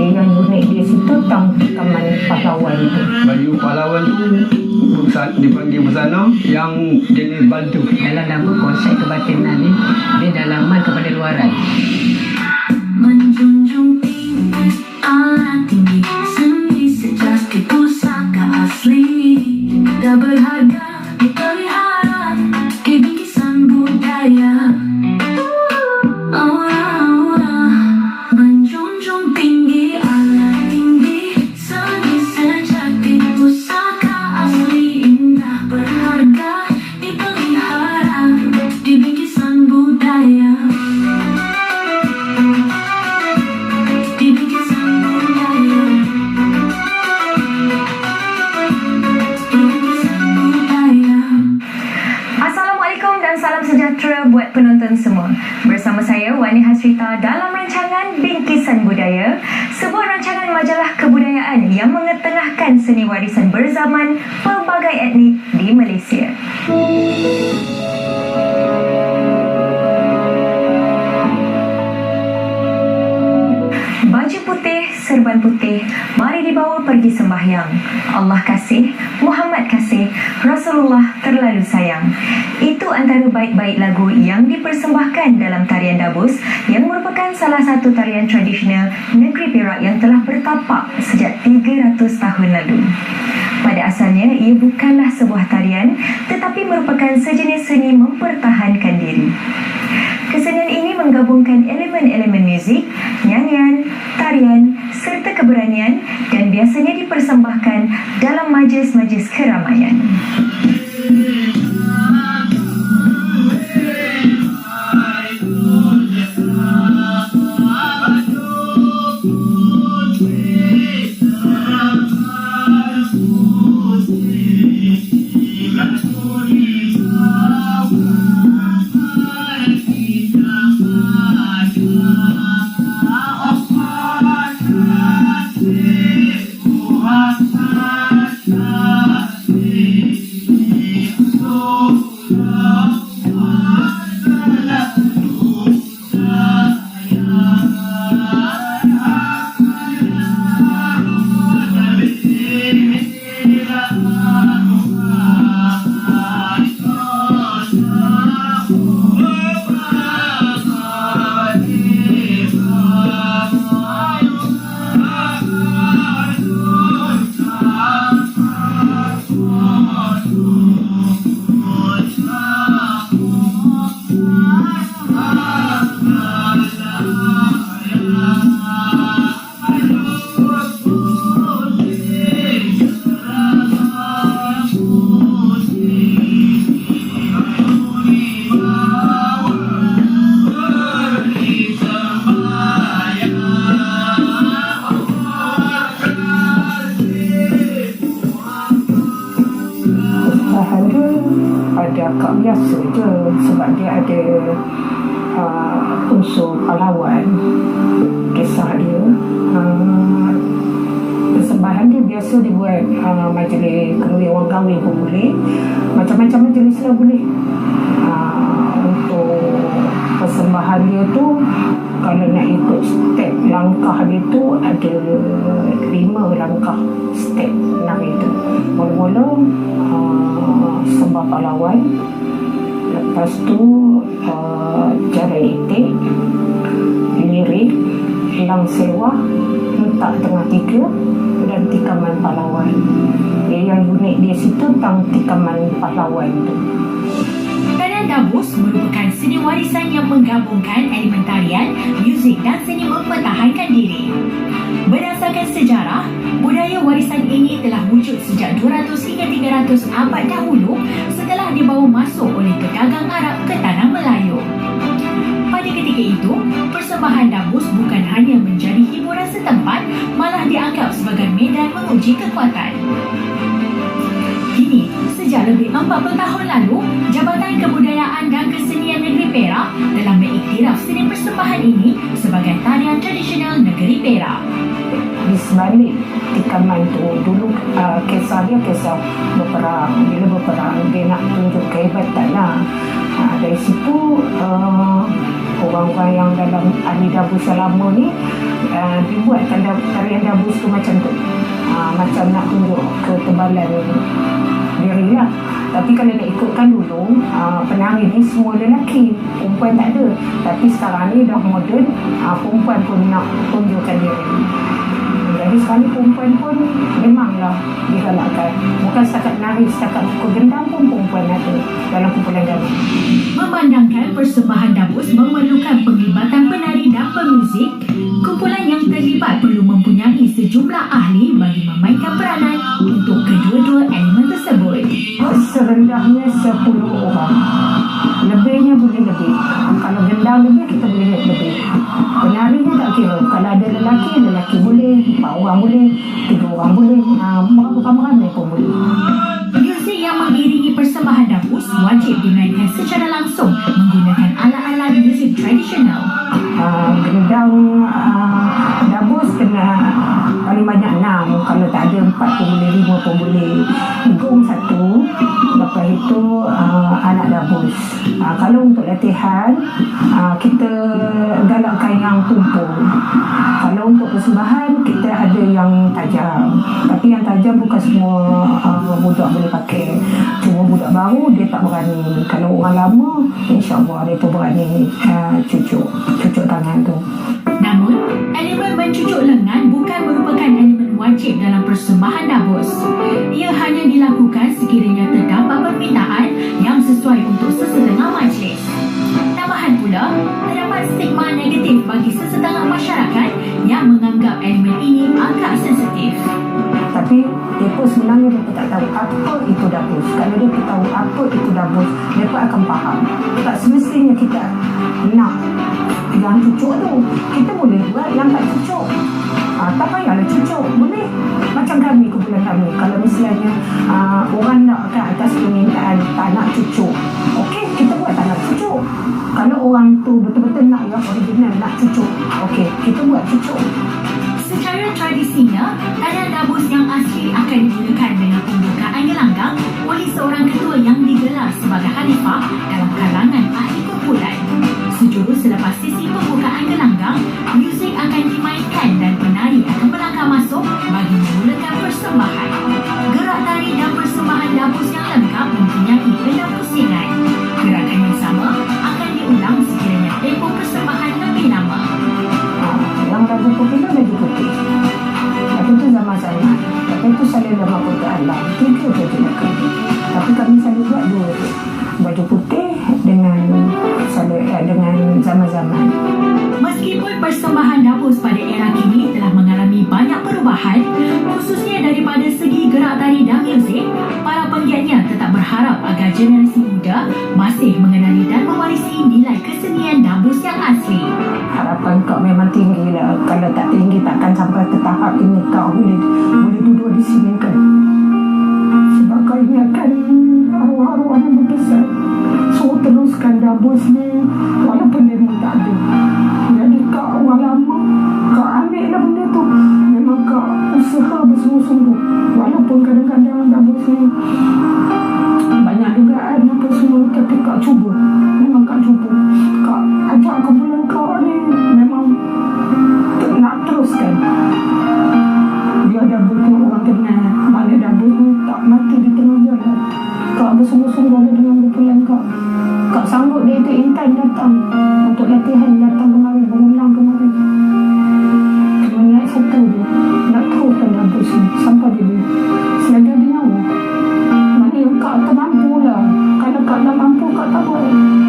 Dia yang unik dia situ tang tikaman pahlawan tu. Baju pahlawan tu pesan, dipanggil pesana yang jenis bantu. Dalam nama konsep kebatinan ni dia dalaman kepada luaran. Menjunjung tinggi alat tinggi Seni sejati pusaka asli Tak berharga sejahtera buat penonton semua. Bersama saya Wani Hasrita dalam rancangan Bingkisan Budaya, sebuah rancangan majalah kebudayaan yang mengetengahkan seni warisan berzaman pelbagai etnik di Malaysia. Baju putih, serban putih, dibawa pergi sembahyang. Allah kasih, Muhammad kasih, Rasulullah terlalu sayang. Itu antara baik-baik lagu yang dipersembahkan dalam tarian Dabus yang merupakan salah satu tarian tradisional negeri Perak yang telah bertapak sejak 300 tahun lalu. Pada asalnya, ia bukanlah sebuah tarian tetapi merupakan sejenis seni mempertahankan diri. Kesenian ini menggabungkan elemen-elemen muzik, nyanyian, tarian serta keberanian dan biasanya dipersembahkan dalam majlis-majlis keramaian. Oh! Ada akak biasa je sebab dia ada uh, unsur pahlawan. Kisah dia uh, persembahan dia biasa dibuat uh, majlis kenduri orang kahwin pun boleh. Macam-macam majlis lah boleh. Uh, untuk persembahan dia tu kalau nak ikut step langkah dia tu ada lima langkah step nak itu mula-mula sembah pahlawan lepas tu uh, jalan itik lirik hilang sewa letak tengah tiga dan tikaman pahlawan. Yang unik dia situ tentang tikaman pahlawan tu Tarian Dabus merupakan seni warisan yang menggabungkan elemen tarian, muzik dan seni mempertahankan diri. Berdasarkan sejarah, budaya warisan ini telah wujud sejak 200 hingga 300 abad dahulu setelah dibawa masuk oleh pedagang Arab ke tanah Melayu. Pada ketika itu, persembahan Dabus bukan hanya menjadi hiburan setempat, malah dianggap sebagai medan menguji kekuatan. Sejak lebih 40 tahun lalu, Jabatan Kebudayaan dan Kesenian Negeri Perak telah mengiktiraf seni persembahan ini sebagai tarian tradisional negeri Perak. di sebalik tikaman tu dulu uh, kisah dia kisah berperang bila berperang dia nak tunjuk kehebatan Ha, dari situ uh, orang-orang yang dalam ahli dabus yang lama ni uh, dibuat tanda tarian dabus tu macam tu. Macam nak tunjuk ketebalan diri lah. Tapi kalau nak ikutkan dulu, uh, penari ni semua lelaki, perempuan tak ada. Tapi sekarang ni dah moden, uh, perempuan pun nak tunjukkan diri. Jadi sekarang ni perempuan pun memanglah digalakkan. Bukan setakat nari, setakat pukul gendang pun perempuan ada dalam kumpulan dabus. Memandangkan persembahan dabus memerlukan penglibatan penari dan pemuzik, kumpulan yang terlibat perlu mempunyai sejumlah ahli bagi memainkan peranan untuk kedua-dua elemen tersebut. Serendahnya 10 orang. Lebihnya boleh lebih. Kalau gendang lebih, kita boleh lebih. Penarinya tak kira. Kalau ada lelaki, lelaki boleh. Empat orang boleh. Tiga orang boleh. Ha, ramai-ramai pun boleh. Muzik yang mengiringi persembahan dabus wajib dimainkan secara langsung menggunakan alat-alat muzik tradisional. uh, gendang kalau tak ada empat pun boleh lima pun boleh. Gong satu. Lepas itu uh, anak dabus uh, kalau untuk latihan uh, kita galakkan yang tumpul. Kalau untuk persembahan kita ada yang tajam. Tapi yang tajam bukan semua uh, budak boleh pakai. Cuma budak baru dia tak berani. Kalau orang lama insyaAllah dia pun berani. Uh, cucuk. Cucuk tangan tu. Namun, elemen mencucuk lengan bukan merupakan elemen wajib dalam persembahan dabus. Ia hanya dilakukan sekiranya terdapat permintaan yang sesuai untuk sesetengah majlis. Tambahan pula, terdapat stigma negatif bagi sesetengah masyarakat yang menganggap elemen ini agak sensitif. tapi mereka sebenarnya mereka tak tahu apa itu dabus kalau mereka tahu apa itu dabus mereka akan faham tak semestinya kita nak yang cucuk tu kita boleh buat yang tak cucuk Ah, tak payahlah. Cucuk. Boleh? Macam kami kumpulan kami. Kalau misalnya ah, orang nak ke atas permintaan tak nak cucuk okey kita buat tak nak cucuk. Kalau orang tu betul-betul nak yang original nak cucuk okey kita buat cucuk. Secara tradisinya, tarian dabus yang asli akan digunakan dengan pembukaan gelanggang oleh seorang ketua yang digelar sebagai khalifah dalam putih kan baju putih. Tapi itu zaman-zaman. Tapi itu saya mampu ke alam. Tiga je tindakan. Tapi kami selalu buat dua tu. Baju putih dengan eh, dengan zaman-zaman. Meskipun persembahan dabus pada era kini telah mengalami banyak perubahan, khususnya daripada segi gerak tari dan muzik, generasi muda masih mengenali dan mewarisi nilai kesenian dabus yang asli. Harapan kau memang tinggi lah. Kalau tak tinggi takkan sampai ke tahap ini kau boleh boleh duduk di sini kan. Bersungguh-sungguh ada dengan kumpulan kau. Kau sanggup dia itu intan datang untuk latihan datang kemari, mengulang kemari. Cuma niat satu je. Nak teruskan dabus ni sampai dia selagi ada nyawa. Mana yang kau tak mampu lah. Kalau kau tak mampu, kau tak buat.